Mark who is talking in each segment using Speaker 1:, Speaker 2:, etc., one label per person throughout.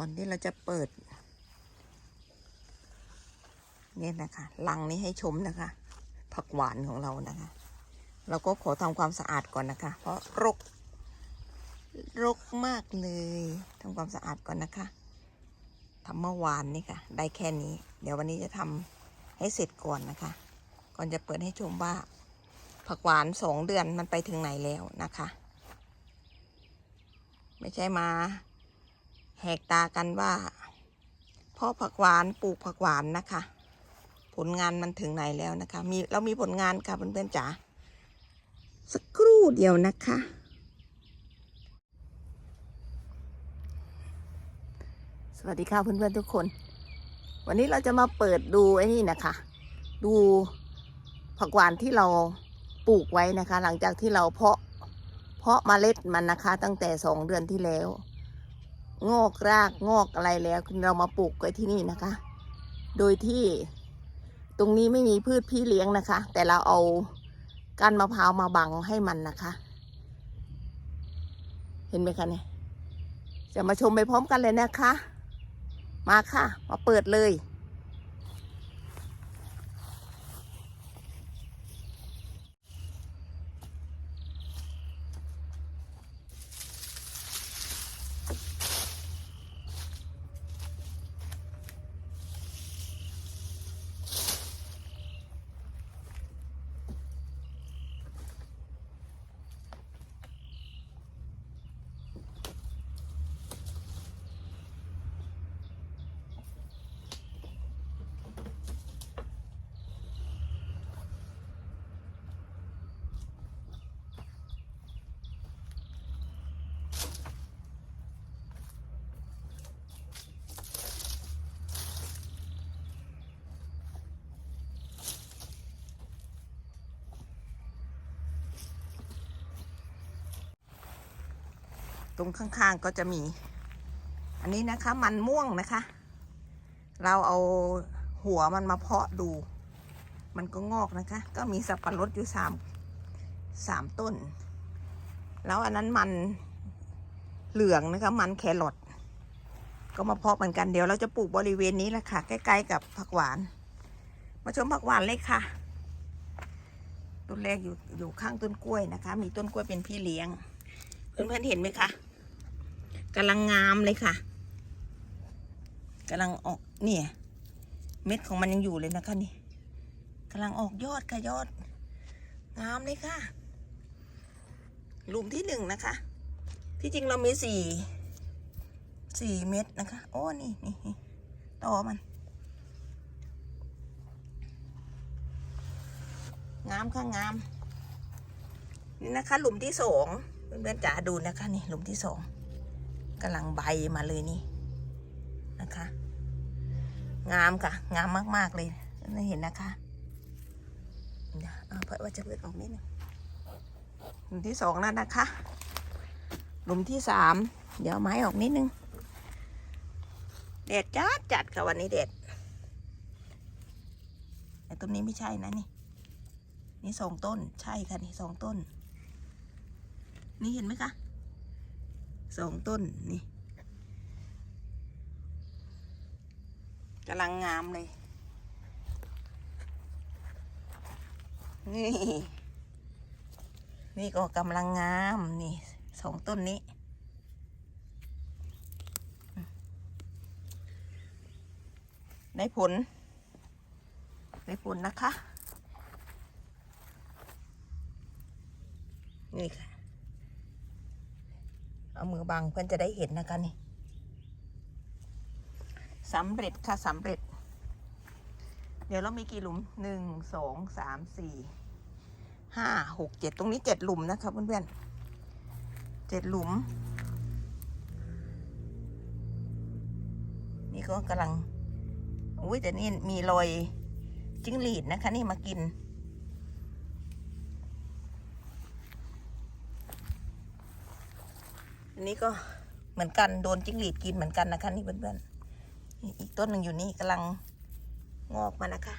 Speaker 1: ก่อนที่เราจะเปิด เนี่ยนะคะลังนี้ให้ชมนะคะ ผักหวานของเรานะคะ เราก็ขอทำความสะอาดก่อนนะคะ เพราะรก รกมากเลยทำความสะอาดก่อนนะคะทำเมื่อวานนี่ค่ะ ได้แค่นี้ เดี๋ยววันนี้จะทำให้เสร็จก่อนนะคะ ก่อนจะเปิดให้ชมว่า ผักหวานสองเดือนมันไปถึงไหนแล้วนะคะ ไม่ใช่มา แหกตากันว่าพ่อผักหวานปลูกผักหวานนะคะ ผลงานมันถึงไหนแล้วนะคะ มีเรามีผลงานค่ะเพื่อนๆจ๋าสักครู่เดียวนะคะ สวัสดีค่ะเพื่อนๆทุกคน วันนี้เราจะมาเปิดดูไอ้นี่นะคะ ดูผักหวานที่เราปลูกไว้นะคะ หลังจากที่เราเพาะเพาะเมล็ดมันนะคะ ตั้งแต่สองเดือนที่แล้ว งอกรากงอกอะไรแล้วเรามาปลูกไว้ที่นี่นะคะ โดยที่ตรงนี้ไม่มีพืชพี่เลี้ยงนะคะ แต่เราเอาก้านมะพร้าวมาบังให้มันนะคะ เห็นไหมคะเนี่ยจะมาชมไปพร้อมกันเลยนะคะ มาค่ะ มาเปิดเลย ตรงข้างๆก็จะมี อันนี้นะคะมันม่วงนะคะ เราเอาหัวมันมาเพาะดู มันก็งอกนะคะ ก็มีสับปะรดอยู่สามสามต้น แล้วอันนั้นมันเหลืองนะคะมันแครอทก็มาเพาะเหมือนกันเดี๋ยวเราจะปลูกบริเวณนี้แหละค่ะ ใกล้ๆกับผักหวาน มาชมผักหวานเลยค่ะ ต้นแรกอยู่อยู่ข้างต้นกล้วยนะคะ มีต้นกล้วยเป็นพี่เลี้ยง เพื่อนๆเห็นไหมคะ กำลังงามเลยค่ะกำลังออกเนี่ยเม็ดของมันยังอยู่เลยนะคะนี่กำลังออกยอดค่ะยอด งามเลยค่ะหลุมที่หนึ่งนะคะ ที่จริงเรามีสี่สี่เม็ดนะคะ โอ้นี่นี่นี่ต่อมัน งามค่ะงาม นี่นะคะ หลุมที่สองเพื่อนๆจ๋าดูนะคะ นี่หลุมที่สอง กำลังใบมาเลยนี่นะคะ งามค่ะ งามมากๆเลยนี่เห็นนะคะเดี๋ยวเอาเพื่อว่าจะเปิดออกนิดนึงหลุมที่สองแล้วนะคะ หลุมที่สามเดี๋ยวไม้ออกนิดนึงแดดจัดจัดค่ะวันนี้แดดไอ้ต้นนี้ไม่ใช่นะนี่ นี่สองต้นใช่ค่ะนี่สองต้น นี่เห็นไหมคะ สองต้นนี่กำลังงามเลย นี่ นี่ก็กำลังงามนี่สองต้นนี้ ได้ผล ได้ผลนะคะ นี่ค่ะ เอามือบังเพื่อนจะได้เห็นนะคะนี่สำเร็จค่ะสำเร็จ เดี๋ยวเรามีกี่หลุมหนึ่งสองสามสี่ห้าหกเจ็ดตรงนี้เจ็ดหลุมนะคะเพื่อนๆเจ็ดหลุม นี่ก็กำลังอุ้ยแต่นี่มีรอยจิ้งหรีดนะคะ นี่มากิน อันนี้ก็เหมือนกันโดนจิ้งหรีดกินเหมือนกันนะคะนี่เพื่อนๆอีกต้นหนึ่งอยู่นี่กำลังงอกมานะคะ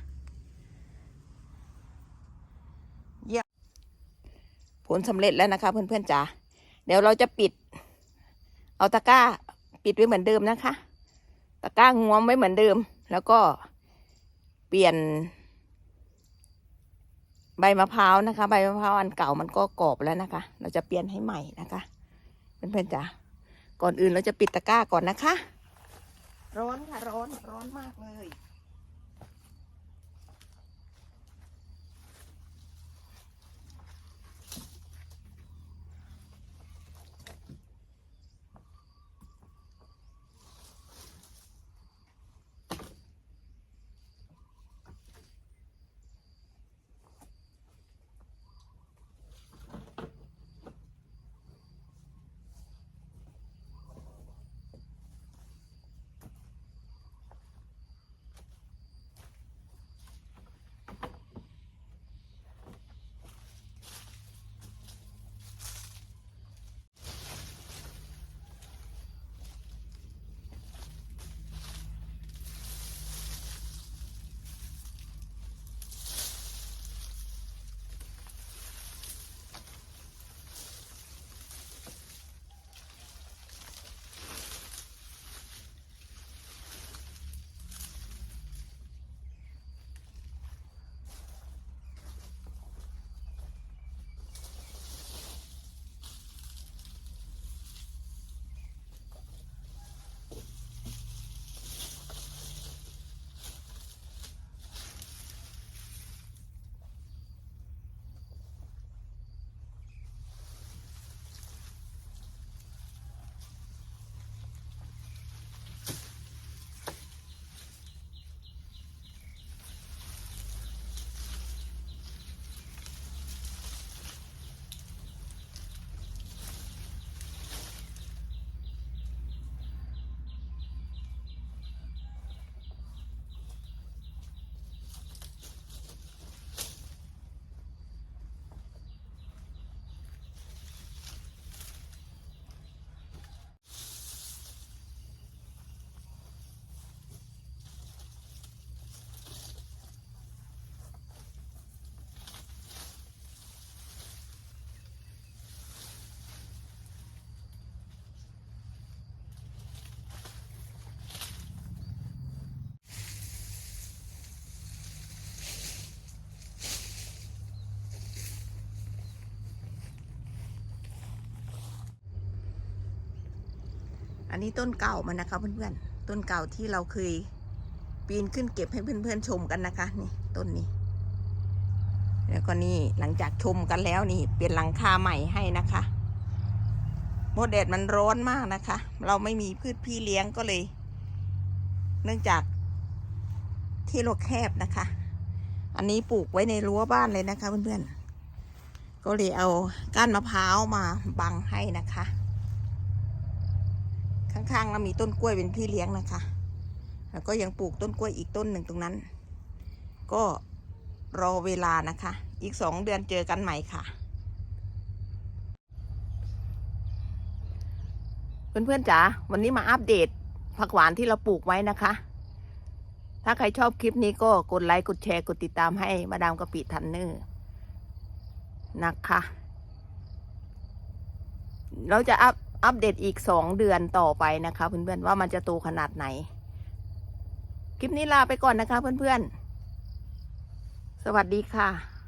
Speaker 1: เยี่ยมผลสำเร็จแล้วนะคะ เพื่อนๆจ๋าเดี๋ยวเราจะปิด เอาตะกร้า ปิดไว้เหมือนเดิมนะคะ ตะกร้างวมไว้เหมือนเดิม แล้วก็เปลี่ยน ใบมะพร้าวนะคะ ใบมะพร้าวอันเก่ามันก็กรอบแล้วนะคะ เราจะเปลี่ยนให้ใหม่นะคะ เพื่อนๆจ๋าก่อนอื่นเราจะปิดตะกร้าก่อนนะคะ ร้อนค่ะ ร้อนร้อนมากเลย นนี้ต้นเก่ามันนะคะเพื่อนๆ ต้นเก่าที่เราเคยปีนขึ้นเก็บให้เพื่อนๆชมกันนะคะ นี่ต้นนี้ แล้วก็นี่หลังจากชมกันแล้วนี่ เปลี่ยนหลังคาใหม่ให้นะคะโมดแดดมันร้อนมากนะคะ เราไม่มีพืชพี่เลี้ยงก็เลย เนื่องจากที่เราแคบนะคะ อันนี้ปลูกไว้ในรั้วบ้านเลยนะคะเพื่อนๆ ก็เลยเอาก้านมะพร้าวมาบังให้นะคะ ข้างๆเรามีต้นกล้วยเป็นพี่เลี้ยงนะคะ แล้วก็ยังปลูกต้นกล้วยอีกต้นหนึ่งตรงนั้น ก็รอเวลานะคะ อีกสองเดือนเจอกันใหม่ค่ะ เพื่อนๆจ๋าวันนี้มาอัปเดตผักหวานที่เราปลูกไว้นะคะ ถ้าใครชอบคลิปนี้ก็กดไลค์กดแชร์กดติดตามให้มาดามกะปิทันเนอร์นะคะ เราจะอัพ อัปเดตอีกสองเดือนต่อไปนะคะ เพื่อนๆว่ามันจะโตขนาดไหน คลิปนี้ลาไปก่อนนะคะเพื่อนๆ สวัสดีค่ะ